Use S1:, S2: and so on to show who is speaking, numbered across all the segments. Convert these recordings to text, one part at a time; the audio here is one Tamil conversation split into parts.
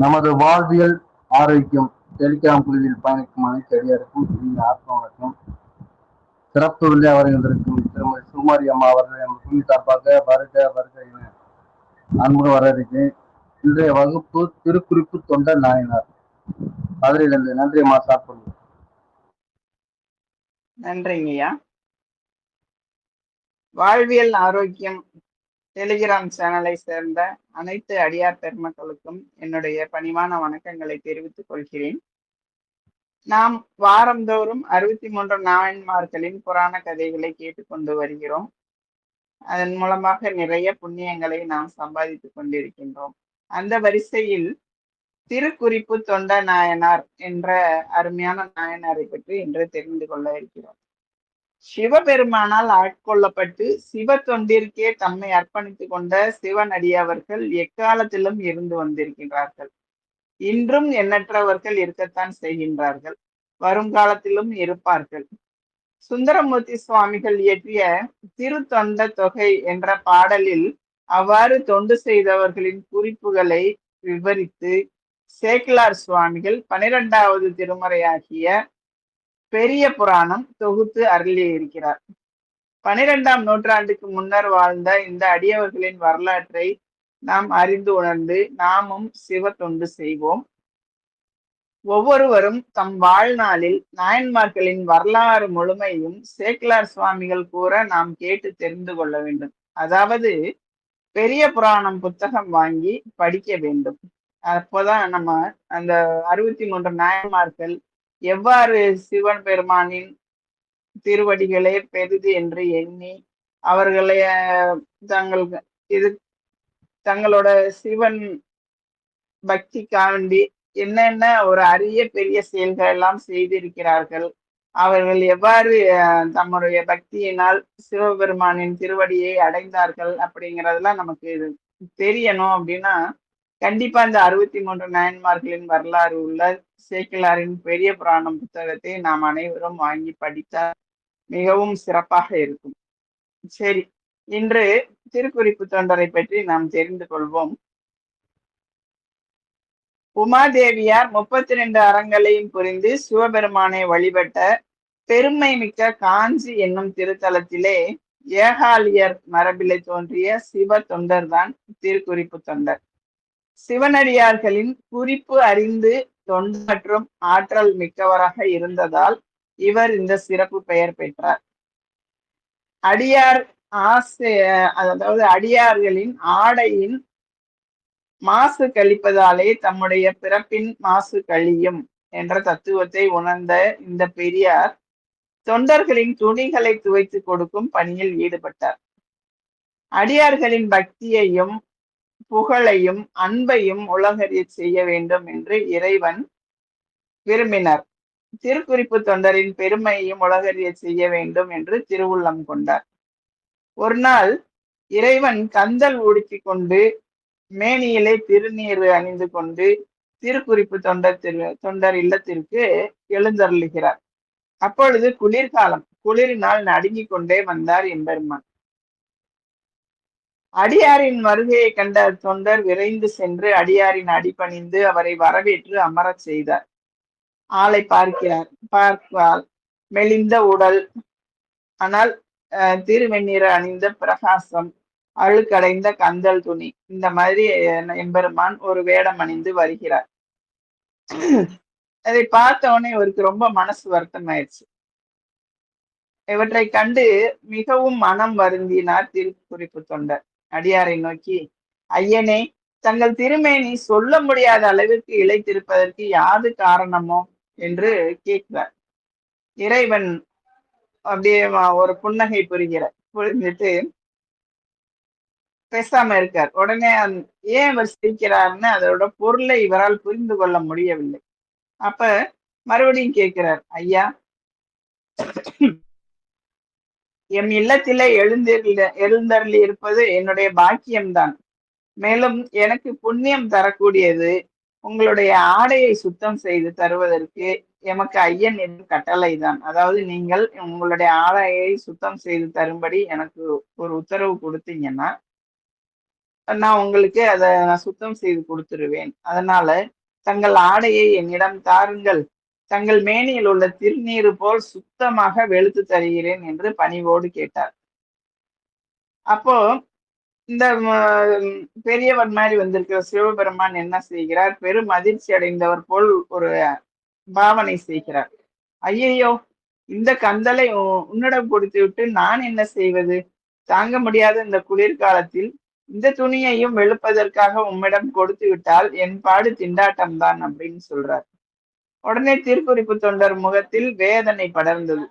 S1: நமது வாழ்வியல் ஆரோக்கியம் டெலிகிராம் குழுவில் பயணிக்கும் அனைத்து அடியாருக்கும் இனிய ஆத்ம வணக்கம். சிறப்பு விருந்தியா வருகின்றிருக்கும் திருமதி சுகுமாரி அம்மா அவர்கள் எமது குழு சார்பாக வருக வருக என வர வரவேற்கிறேன். இன்றைய வகுப்பு திருக்குறிப்பு தொண்டர் நாயனார். மதுரையிலிருந்து நன்றி அம்மா சாப்பிடுங்க.
S2: நன்றிங்கய்யா. வாழ்வியல் ஆரோக்கியம் டெலிகிராம் சேனலை சேர்ந்த அனைத்து அடியார் பெருமக்களுக்கும் என்னுடைய பணிவான வணக்கங்களை தெரிவித்துக் கொள்கிறேன். நாம் வாரந்தோறும் அறுபத்தி மூன்று நாயன்மார்களின் புராண கதைகளை கேட்டுக்கொண்டு வருகிறோம். அதன் மூலமாக நிறைய புண்ணியங்களை நாம் சம்பாதித்துக் கொண்டிருக்கின்றோம். அந்த வரிசையில் திருக்குறிப்பு தொண்ட நாயனார் என்ற அருமையான நாயனாரை பற்றி இன்று தெரிந்து கொள்ள இருக்கிறோம். சிவபெருமானால் ஆட்கொள்ளப்பட்டு சிவ தொண்டிற்கே தம்மை அர்ப்பணித்துக் கொண்ட சிவனடியவர்கள் எக்காலத்திலும் இருந்து வந்திருக்கின்றார்கள். இன்றும் எண்ணற்றவர்கள் இருக்கத்தான் செய்கின்றார்கள். வருங்காலத்திலும் இருப்பார்கள். சுந்தரமூர்த்தி சுவாமிகள் இயற்றிய திருத்தொண்ட தொகை என்ற பாடலில் அவ்வாறு தொண்டு செய்தவர்களின் குறிப்புகளை விவரித்து சேக்கிலார் சுவாமிகள் பனிரெண்டாவது திருமுறையாகிய பெரிய புராணம் தொகுத்து அருளி இருக்கிறார் பனிரெண்டாம் நூற்றாண்டுக்கு முன்னர் வாழ்ந்த இந்த அடியவர்களின் வரலாற்றை நாம் அறிந்து உணர்ந்து நாமும் சிவ தொண்டு செய்வோம். ஒவ்வொருவரும் தம் வாழ்நாளில் நாயன்மார்களின் வரலாறு முழுமையும் சேக்கிலார் சுவாமிகள் கூற நாம் கேட்டு தெரிந்து கொள்ள வேண்டும். அதாவது பெரிய புராணம் புத்தகம் வாங்கி படிக்க வேண்டும். அப்போதான் நம்ம அந்த அறுபத்தி மூன்று நாயன்மார்கள் எவ்வாறு சிவன் பெருமானின் திருவடிகளே பெரிது என்று எண்ணி அவர்களை தங்கள் இது தங்களோட சிவன் பக்திக்காண்டி என்னென்ன ஒரு அரிய பெரிய செயல்கள் எல்லாம் செய்திருக்கிறார்கள் அவர்கள் எவ்வாறு தம்முடைய பக்தியினால் சிவபெருமானின் திருவடியை அடைந்தார்கள் அப்படிங்கிறதெல்லாம் நமக்கு தெரியணும் அப்படின்னா கண்டிப்பா இந்த அறுபத்தி மூன்று நாயன்மார்களின் வரலாறு உள்ள சேக்கிலாரின் பெரிய புராணம் புத்தகத்தை நாம் அனைவரும் வாங்கி படித்தால் மிகவும் சிறப்பாக இருக்கும். சரி இன்று திருக்குறிப்பு தொண்டரை பற்றி நாம் தெரிந்து கொள்வோம். உமாதேவியார் முப்பத்தி ரெண்டு அறங்களையும் புரிந்து சிவபெருமானை வழிபட்ட பெருமை மிக்க காஞ்சி என்னும் திருத்தலத்திலே ஏகாலியர் மரபிலை தோன்றிய சிவ தொண்டர்தான் திருக்குறிப்பு தொண்டர். சிவனடியார்களின் குறிப்பு அறிந்து தொண்டு மற்றும் ஆற்றல் மிக்கவராக இருந்ததால் இவர் இந்த சிறப்பு பெயர் பெற்றார். அடியார் ஆசை அதாவது அடியார்களின் ஆடையின் மாசு கழிப்பதாலே தம்முடைய பிறப்பின் மாசு கழியும் என்ற தத்துவத்தை உணர்ந்த இந்த பெரியார் தொண்டர்களின் துணிகளை துவைத்து கொடுக்கும் பணியில் ஈடுபட்டார். அடியார்களின் பக்தியையும் புகழையும் அன்பையும் உலகறிய செய்ய வேண்டும் என்று இறைவன் விரும்பினார். திருக்குறிப்பு தொண்டரின் பெருமையையும் உலகறிய செய்ய வேண்டும் என்று திருவுள்ளம் கொண்டார். ஒரு நாள் இறைவன் கந்தல் உடுத்தி கொண்டு மேனியிலே திருநீர் அணிந்து கொண்டு திருக்குறிப்பு தொண்டர் திரு தொண்டர் இல்லத்திற்கு எழுந்தருளுகிறார். அப்பொழுது குளிர்காலம் குளிரினால் நடுங்கிக் கொண்டே வந்தார் எம்பெருமான். அடியாரின் வருகையை கண்ட தொண்டர் விரைந்து சென்று அடியாரின் அடிபணிந்து அவரை வரவேற்று அமரச் செய்தார். ஆளை பார்க்கிறார். பார்க்கிறார் மெலிந்த உடல். ஆனால் திருவெண்ணீர் அணிந்த பிரகாசம். அழுக்கடைந்த கந்தல் துணி. இந்த மாதிரி எம்பெருமான் ஒரு வேடம் அணிந்து வருகிறார். அதை பார்த்த உடனே இவருக்கு ரொம்ப மனசு வருத்தம் ஆயிடுச்சு இவற்றை கண்டு மிகவும் மனம் வருந்தினார் திருக்குறிப்பு தொண்டர். அடியாரை நோக்கி ஐயனே தங்கள் திருமேனி சொல்ல முடியாத அளவிற்கு இழைத்திருப்பதற்கு யாது காரணமோ? என்று கேட்கிறார். இறைவன் அப்படியே ஒரு புன்னகை புரிகிறார். புரிஞ்சுட்டு பேசாம இருக்கார். உடனே ஏன் இவர் சிரிக்கிறார்னு அதோட பொருளை இவரால் புரிந்து கொள்ள முடியவில்லை. அப்ப மறுபடியும் கேட்கிறார் ஐயா எம் இல்லத்திலே எழுந்தருள எழுந்தருளி இருப்பது என்னுடைய பாக்கியம்தான். மேலும் எனக்கு புண்ணியம் தரக்கூடியது உங்களுடைய ஆடையை சுத்தம் செய்து தருவதற்கு எமக்கு ஐயன் என்னும் கட்டளை தான் அதாவது நீங்கள் உங்களுடைய ஆடையை சுத்தம் செய்து தரும்படி எனக்கு ஒரு உத்தரவு கொடுத்தீங்கன்னா நான் உங்களுக்கு அதை நான் சுத்தம் செய்து கொடுத்துருவேன். அதனால தங்கள் ஆடையை என்னிடம் தாருங்கள். தங்கள் மேனியில் உள்ள திருநீறு போல் சுத்தமாக வெளுத்து தருகிறேன் என்று பணிவோடு கேட்டார். அப்போ இந்த பெரியவர் மாதிரி வந்திருக்கிற சிவபெருமான் என்ன செய்கிறார்? பெரும் அதிர்ச்சி அடைந்தவர் போல் ஒரு பாவனை செய்கிறார். ஐயையோ இந்த கந்தலை உ- உன்னிடம் கொடுத்து விட்டு நான் என்ன செய்வது? தாங்க முடியாத இந்த குளிர்காலத்தில் இந்த துணியையும் வெளுப்பதற்காக உம்மிடம் கொடுத்து விட்டால் என் பாடு திண்டாட்டம் தான் அப்படின்னு சொல்றார். உடனே திருக்குறிப்பு தொண்டர் முகத்தில் வேதனை படர்ந்தது.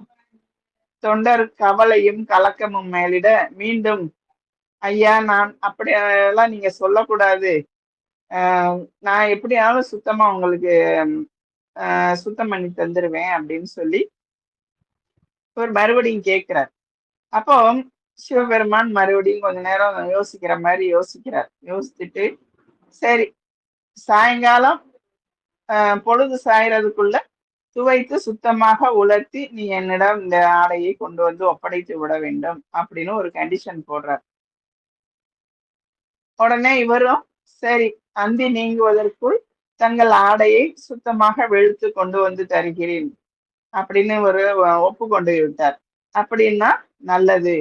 S2: தொண்டர் கவலையும் கலக்கமும் மேலிட மீண்டும் ஐயா நான் அப்படியெல்லாம் நீங்க சொல்லக்கூடாது. ஆஹ் நான் எப்படியாவது சுத்தமா உங்களுக்கு சுத்தம் பண்ணி தந்துருவேன் அப்படின்னு சொல்லி ஒரு மறுபடியும் கேட்கிறார். அப்போ சிவபெருமான் மறுபடியும் கொஞ்ச நேரம் யோசிக்கிற மாதிரி யோசிக்கிறார். யோசிச்சுட்டு சரி சாயங்காலம் பொழுது சாயறதுக்குள்ள துவைத்து சுத்தமாக உலர்த்தி நீ என்னிடம் இந்த ஆடையை கொண்டு வந்து ஒப்படைத்து விட வேண்டும் அப்படின்னு ஒரு கண்டிஷன் போடுறார். உடனே இவரும் சரி அந்தி நீங்குவதற்குள் தங்கள் ஆடையை சுத்தமாக வெளுத்து கொண்டு வந்து தருகிறேன் அப்படின்னு ஒரு ஒப்பு கொண்டு விட்டார். அப்படின்னா நல்லது.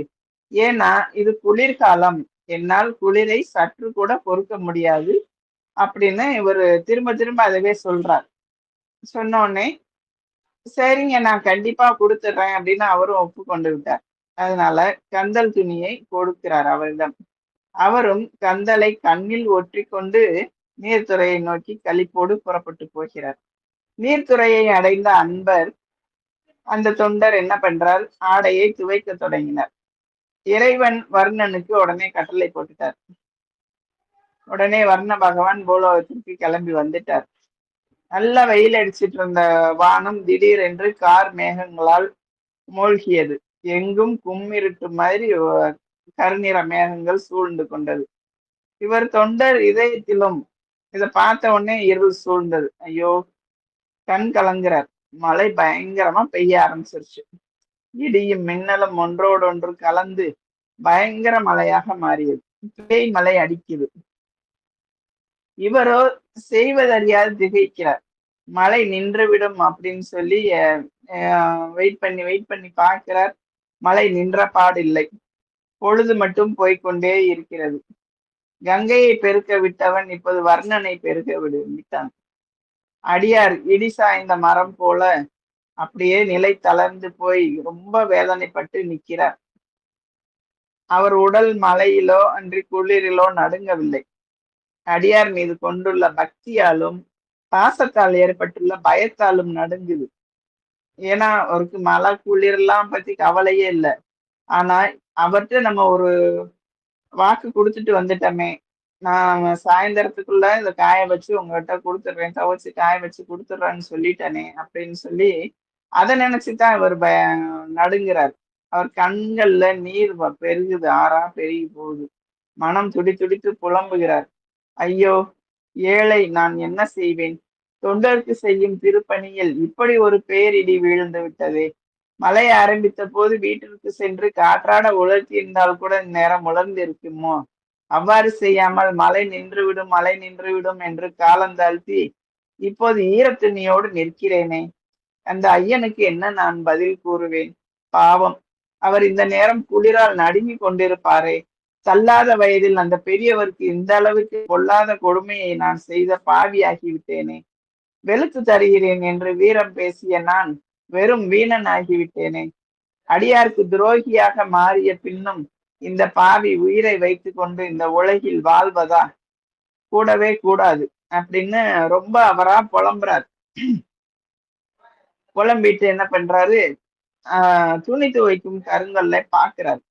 S2: ஏன்னா இது குளிர்காலம். என்னால் குளிரை சற்று கூட பொறுக்க முடியாது. அப்படின்னு இவர் திரும்ப திரும்ப அதவே சொல்றார். சொன்ன உடனே சரிங்க நான் கண்டிப்பா கொடுத்துட்றேன் அப்படின்னு அவரும் ஒப்புக்கொண்டு விட்டார் அதனால கந்தல் துணியை கொடுக்கிறார் அவரிடம். அவரும் கந்தலை கண்ணில் ஒற்றிக்கொண்டு நீர்த்துறையை நோக்கி கழிப்போடு புறப்பட்டு போகிறார். நீர்த்துறையை அடைந்த அன்பர் அந்த தொண்டர் என்ன பண்றார்? ஆடையை துவைக்க தொடங்கினார். இறைவன் வர்ணனுக்கு உடனே கட்டளை போட்டுட்டார். உடனே வர்ண பகவான் பூலோகத்திற்கு கிளம்பி வந்துட்டார். நல்ல வெயில் அடிச்சிட்டு இருந்த வானம் திடீரென்று கார் மேகங்களால் மூழ்கியது. எங்கும் கும்மிருட்டு மாதிரி கருநிற மேகங்கள் சூழ்ந்து கொண்டது. இவர் தொண்டர் இதயத்திலும் இதை பார்த்த உடனே இருள் சூழ்ந்தது. ஐயோ கண் கலங்குறார். மழை பயங்கரமா பெய்ய ஆரம்பிச்சிருச்சு. இடியும் மின்னலும் ஒன்றோடொன்று கலந்து பயங்கர மழையாக மாறியது. பேய் மழை அடிக்குது. இவரோ செய்வதறியாது திகைக்கிறார். மழை நின்றுவிடும் அப்படின்னு சொல்லி வெயிட் பண்ணி வெயிட் பண்ணி பார்க்கிறார். மழை நின்ற பாடில்லை. பொழுது மட்டும் போய்க்கொண்டே இருக்கிறது. கங்கையை பெருக்க விட்டவன் இப்போது வர்ணனை பெருக்க விடு விட்டான். அடியார் இடி சாய்ந்த மரம் போல அப்படியே நிலை தளர்ந்து போய் ரொம்ப வேதனைப்பட்டு நிற்கிறார். அவர் உடல் மழையிலோ அன்றி குளிரிலோ நடுங்கவில்லை. அடியார் மீது கொண்டுள்ள பக்தியாலும் பாசத்தால் ஏற்பட்டுள்ள பயத்தாலும் நடுங்குது. ஏன்னா அவருக்கு மழை குளிரெல்லாம் பத்தி கவலையே இல்லை. ஆனா அவர்கிட்ட நம்ம ஒரு வாக்கு கொடுத்துட்டு வந்துட்டோமே. நான் சாயந்தரத்துக்குள்ள இதை காய வச்சு உங்ககிட்ட கொடுத்துட்றேன் துவைச்சு காய வச்சு கொடுத்துட்றேன்னு சொல்லிட்டேனே அப்படின்னு சொல்லி அதை நினைச்சுதான் இவர் பய நடுங்கிறார். அவர் கண்கள்ல நீர் பெருகுது ஆறா பெருகி போகுது. மனம் துடி துடித்து புலம்புகிறார். ஐயோ ஏழை நான் என்ன செய்வேன்? தொண்டருக்கு செய்யும் திருப்பணியில் இப்படி ஒரு பேரிடி வீழ்ந்து விட்டதே. மழை ஆரம்பித்த போது வீட்டிற்கு சென்று காற்றாட உலர்த்தி இருந்தால் கூட நேரம் உலர்ந்து இருக்குமோ அவ்வாறு செய்யாமல் மழை நின்றுவிடும் மழை நின்றுவிடும் என்று காலந்தாழ்த்தி இப்போது ஈரத்துணியோடு நிற்கிறேனே. அந்த ஐயனுக்கு என்ன நான் பதில் கூறுவேன்? பாவம் அவர் இந்த நேரம் குளிரால் நடுங்கி கொண்டிருப்பாரே. தள்ளாத வயதில் அந்த பெரியவருக்கு இந்த அளவுக்கு பொல்லாத கொடுமையை நான் செய்த பாவியாகிவிட்டேனே. வெளுத்து தருகிறேன் என்று வீரம் பேசிய நான் வெறும் வீணன் ஆகிவிட்டேனே. அடியாருக்கு துரோகியாக மாறிய பின்னும் இந்த பாவி உயிரை வைத்துக்கொண்டு இந்த உலகில் வாழ்வதா? கூடவே கூடாது அப்படின்னு ரொம்ப அவரா புலம்புறார். புலம்பிட்டு என்ன பண்றாரு? ஆஹ் துணி துவைக்கும் கருங்கல்ல பாக்குறாரு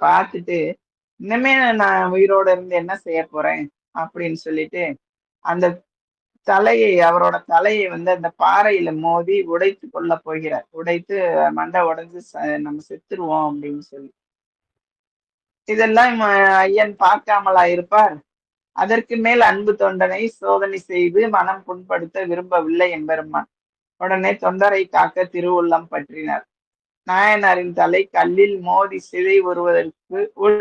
S2: பார்த்துட்டு இனிமே நான் உயிரோட இருந்து என்ன செய்ய போறேன்? அப்படின்னு சொல்லிட்டு அந்த தலையை அவரோட தலையை வந்து அந்த பாறையில மோதி உடைத்து கொள்ள போகிறார். உடைத்து மண்டை உடைஞ்சு நம்ம செத்துருவோம் அப்படின்னு சொல்லி. இதெல்லாம் ஐயன் பார்க்காமலா இருப்பார்? அதற்கு மேல் அன்பு தொண்டனை சோதனை செய்து மனம் புண்படுத்த விரும்பவில்லை என்பெருமான். உடனே தொண்டரை காக்க திருவுள்ளம் பற்றினார். நாயனாரின் தலை கல்லில் மோதி சிதை வருவதற்கு உள்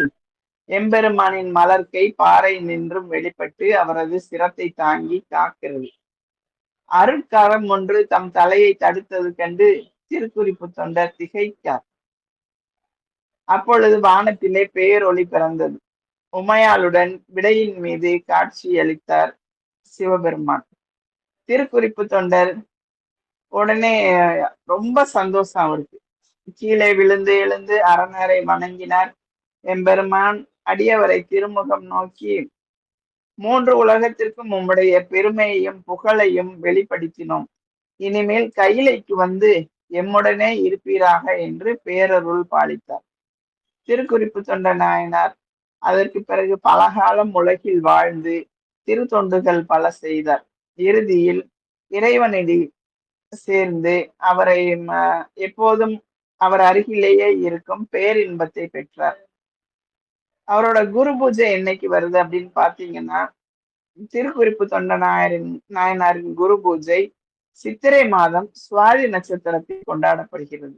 S2: எம்பெருமானின் மலர்க்கை பாறை நின்றும் வெளிப்பட்டு அவரது சிரத்தை தாங்கி காக்கிறது. அருட்காரம் ஒன்று தம் தலையை தடுத்தது கண்டு திருக்குறிப்பு தொண்டர் திகைத்தார். அப்பொழுது வானத்திலே பேரொளி பிறந்தது. உமையாளுடன் விடையின் மீது காட்சியளித்தார் சிவபெருமான். திருக்குறிப்பு தொண்டர் உடனே ரொம்ப சந்தோஷம் அவருக்கு. கீழே விழுந்து எழுந்து அரணரை வணங்கினார் எம்பெருமான். அடியவரை திருமுகம் நோக்கி மூன்று உலகத்திற்கும் உம்முடைய பெருமையையும் புகழையும் வெளிப்படுத்தினோம். இனிமேல் கையிலைக்கு வந்து எம்முடனே இருப்பீராக என்று பேரருள் பாலித்தார். திருக்குறிப்பு தொண்ட நாயனார் அதற்கு பிறகு பலகாலம் உலகில் வாழ்ந்து திருத்தொண்டுகள் பல செய்தார். இறுதியில் இறைவனடி சேர்ந்து அவரை எப்போதும் அவர் அருகிலேயே இருக்கும் பேரின்பத்தை பெற்றார். அவரோட குரு பூஜை என்னைக்கு வருது அப்படின்னு பாத்தீங்கன்னா திருக்குறிப்பு தொண்ட நாயரின் நாயனாரின் குரு பூஜை சித்திரை மாதம் சுவாதி நட்சத்திரத்தில் கொண்டாடப்படுகிறது.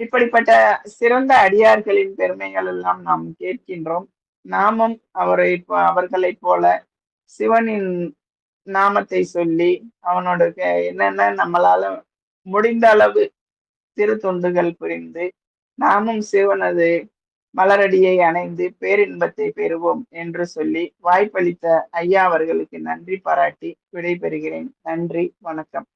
S2: இப்படிப்பட்ட சிறந்த அடியார்களின் பெருமைகள் எல்லாம் நாம் கேட்கின்றோம். நாமும் அவரை அவர்களைப் போல சிவனின் நாமத்தை சொல்லி அவனோட என்னென்ன நம்மளால முடிந்த அளவு திரு தொண்டுகள் புரிந்து நாமும் சிவனது மலரடியை அணைந்து பேரின்பத்தை பெறுவோம் என்று சொல்லி வாய்ப்பளித்த ஐயா அவர்களுக்கு நன்றி பாராட்டி விடைபெறுகிறேன். நன்றி வணக்கம்.